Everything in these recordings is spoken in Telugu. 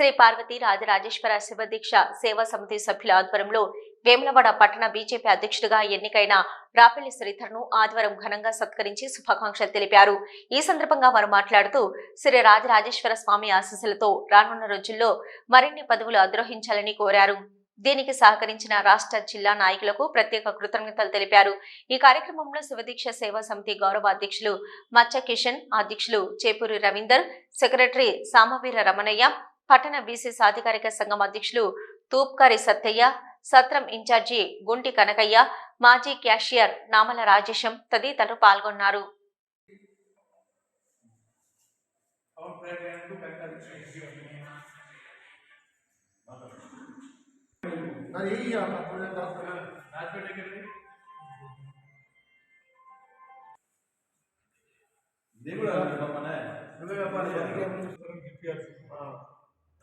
శ్రీ పార్వతి రాజరాజేశ్వర శివదీక్ష సేవా సమితి సభ్యుల ఆధ్వర్యంలో వేములవాడ పట్టణ బీజేపీ అధ్యక్షుడిగా ఎన్నికైన రాపెల్లి శ్రీధర్ను ఆదివారం ఘనంగా సత్కరించి శుభాకాంక్షలు తెలిపారు. ఈ సందర్భంగా వారు మాట్లాడుతూ శ్రీ రాజరాజేశ్వర స్వామి ఆశీస్సులతో రానున్న రోజుల్లో మరిన్ని పదవులు అద్రోహించాలని కోరారు. దీనికి సహకరించిన రాష్ట్ర జిల్లా నాయకులకు ప్రత్యేక కృతజ్ఞతలు తెలిపారు. ఈ కార్యక్రమంలో శివదీక్ష సేవా సమితి గౌరవ అధ్యక్షులు మచ్చ కిషన్ అధ్యక్షులు చేపూరి రవీందర్ సెక్రటరీ సామవీర రమణయ్య పట్టణ బీసీ సాధికారిక సంఘం అధ్యక్షులు తూప్కారి సత్తయ్య సత్రం ఇన్ఛార్జి గుంటి కనకయ్య మాజీ క్యాషియర్ నామల రాజేశం తదితరులు పాల్గొన్నారు.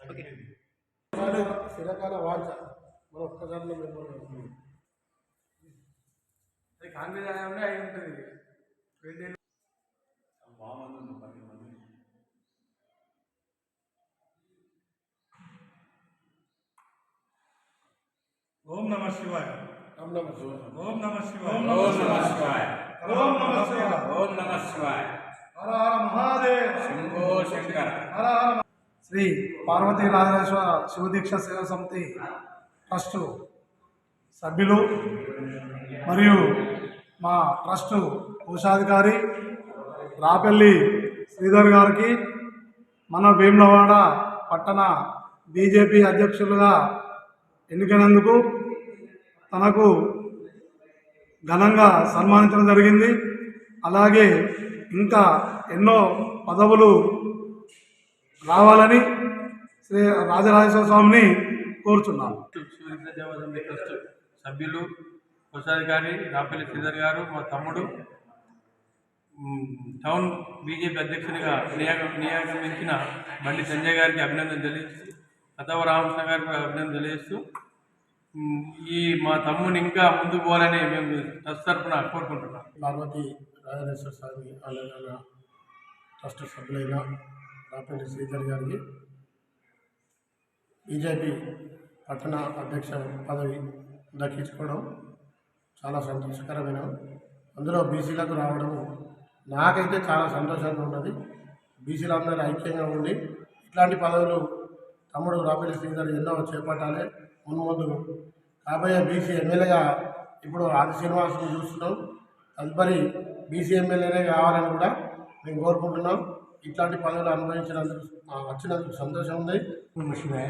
అప్పుడు చిరకాల వాంఛ మన ఒక్కసారిలో మేము కాంగ్రెస్ హయాంలో అయి ఉంటుంది రెండేళ్ళు ఓం నమ శివాయ రామ్ నమ శివాయ ఓం నమ శివాయ ఓం నమ శివాయ ఓం నమ శివాయ ఓం నమ శివాయ హర హర మహాదేవ్ శంభో శంకర హర హర శ్రీ పార్వతీ రాజేశ్వర శివదీక్ష సేవా సమితి ట్రస్టు సభ్యులు మరియు మా ట్రస్టు కోశాధికారి రాపెల్లి శ్రీధర్ గారికి మన భీమ్లవాడ పట్టణ బీజేపీ అధ్యక్షులుగా ఎన్నికైనందుకు తనకు ఘనంగా సన్మానించడం జరిగింది. అలాగే ఇంకా ఎన్నో పదవులు రావాలని శ్రీ రాజరాజేశ్వర స్వామిని కోరుచున్నాను. ట్రస్ట్ సభ్యులు కోశాధికారి రాపల్లి శ్రీధర్ గారు మా తమ్ముడు టౌన్ బీజేపీ అధ్యక్షునిగా నియాగం నియాగమించిన బండి సంజయ్ గారికి అభినందన తెలియజేస్తూ కథవ రామకృష్ణ గారికి కూడా అభినందన తెలియజేస్తూ ఈ మా తమ్ముని ఇంకా ముందుకు పోవాలని మేము ట్రస్ట్ తరఫున కోరుకుంటున్నాం. పార్వతి రాజరాజేశ్వర స్వామి ఆలయాల ట్రస్ట్ సభ్యులైన రాపల్లి శ్రీధర్ గారికి బీజేపీ పట్టణ అధ్యక్ష పదవి దక్కించుకోవడం చాలా సంతోషకరమైన అందులో బీసీలకు రావడం నాకైతే చాలా సంతోషంగా ఉన్నది. బీసీలందరూ ఐక్యంగా ఉండి ఇట్లాంటి పదవులు తమ్ముడు రాపల్లి శ్రీధర్ ఎన్నో చేపట్టాలి మున్ముందు కాబోయే బీసీ ఎమ్మెల్యేగా ఇప్పుడు ఆది శ్రీనివాసుని చూస్తున్నాం. తదుపరి బీసీ ఎమ్మెల్యేనే కావాలని కూడా మేము కోరుకుంటున్నాం. ఇట్లాంటి పదవులు అనుభవించినందుకు వచ్చినందుకు సంతోషం ఉంది. శివాయ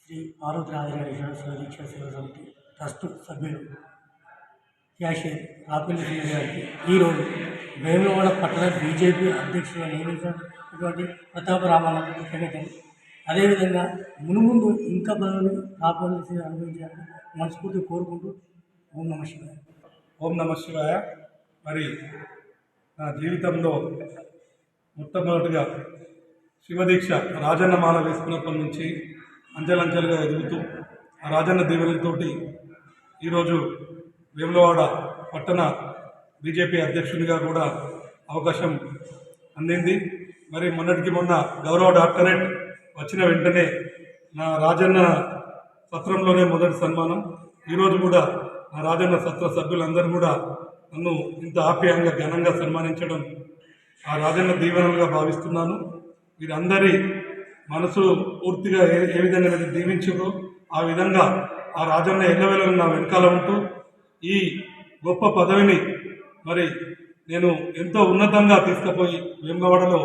శ్రీ పార్వతి రాజరాజేశ్వర శివదీక్ష శివ సమితి ట్రస్ట్ సభ్యులు క్యాషియర్ రాపిల్లి శ్రీధర్ గారికి ఈరోజు వేములవాడ పట్టణ బీజేపీ అధ్యక్షులుగా నియమించినటువంటి ప్రతాప రామారావు కృతజ్ఞతలు అదేవిధంగా మునుముందు ఇంకా పదవులు రాపిల్లి అనుభవించాలని మనస్ఫూర్తి కోరుకుంటూ ఓం నమ శివాయ. ఓం నమ శివాయ. మరి నా జీవితంలో మొట్టమొదటిగా శివదీక్ష రాజన్న మాల వేసుకున్నప్పటి నుంచి అంచెలంచెలుగా ఎదుగుతూ ఆ రాజన్న దీవెనలతోటి ఈరోజు వేములవాడ పట్టణ బీజేపీ అధ్యక్షునిగా కూడా అవకాశం అందింది. మరి మొన్నటికి మొన్న గౌరవ డాక్టరేట్ వచ్చిన వెంటనే నా రాజన్న సత్రంలోనే మొదటి సన్మానం. ఈరోజు కూడా నా రాజన్న సత్ర సభ్యులందరూ కూడా నన్ను ఇంత ఆప్యాయంగా ఘనంగా సన్మానించడం ఆ రాజన్న దీవెనలుగా భావిస్తున్నాను. వీరందరి మనసు పూర్తిగా ఏ ఏ విధంగా అయితే దీవించారో ఆ విధంగా ఆ రాజన్న ఎల్లవేళలు నా వెనకాల ఉంటూ ఈ గొప్ప పదవిని మరి నేను ఎంతో ఉన్నతంగా తీసుకుపోయి వేములవాడలో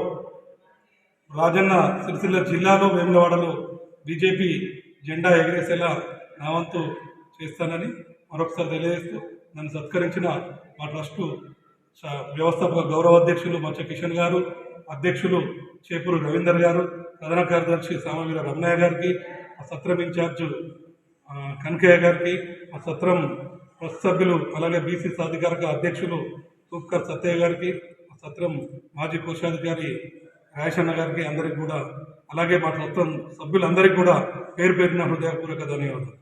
రాజన్న సిరిసిల్ల జిల్లాలో వేములవాడలో బీజేపీ జెండా ఎగరేసేలా నా వంతు చేస్తానని మరొకసారి తెలియజేస్తూ నన్ను సత్కరించిన మా ట్రస్టు వ్యవస్థాపక గౌరవ అధ్యక్షులు మచ్చ కిషన్ గారు అధ్యక్షులు చేపూరు రవీందర్ గారు ప్రధాన కార్యదర్శి సామవీర రమణయ్య గారికి ఆ సత్రం ఇన్ఛార్జ్ కనకయ్య గారికి ఆ సత్రం ట్రస్ట్ సభ్యులు అలాగే బీసీ సాధికారిక అధ్యక్షులు తూప్కర్ సత్యయ్య గారికి ఆ సత్రం మాజీ కోశాధికారి రాయశన్న గారికి అందరికి కూడా అలాగే మా సత్రం సభ్యులందరికీ కూడా పేరు పేరున హృదయపూర్వక ధన్యవాదాలు.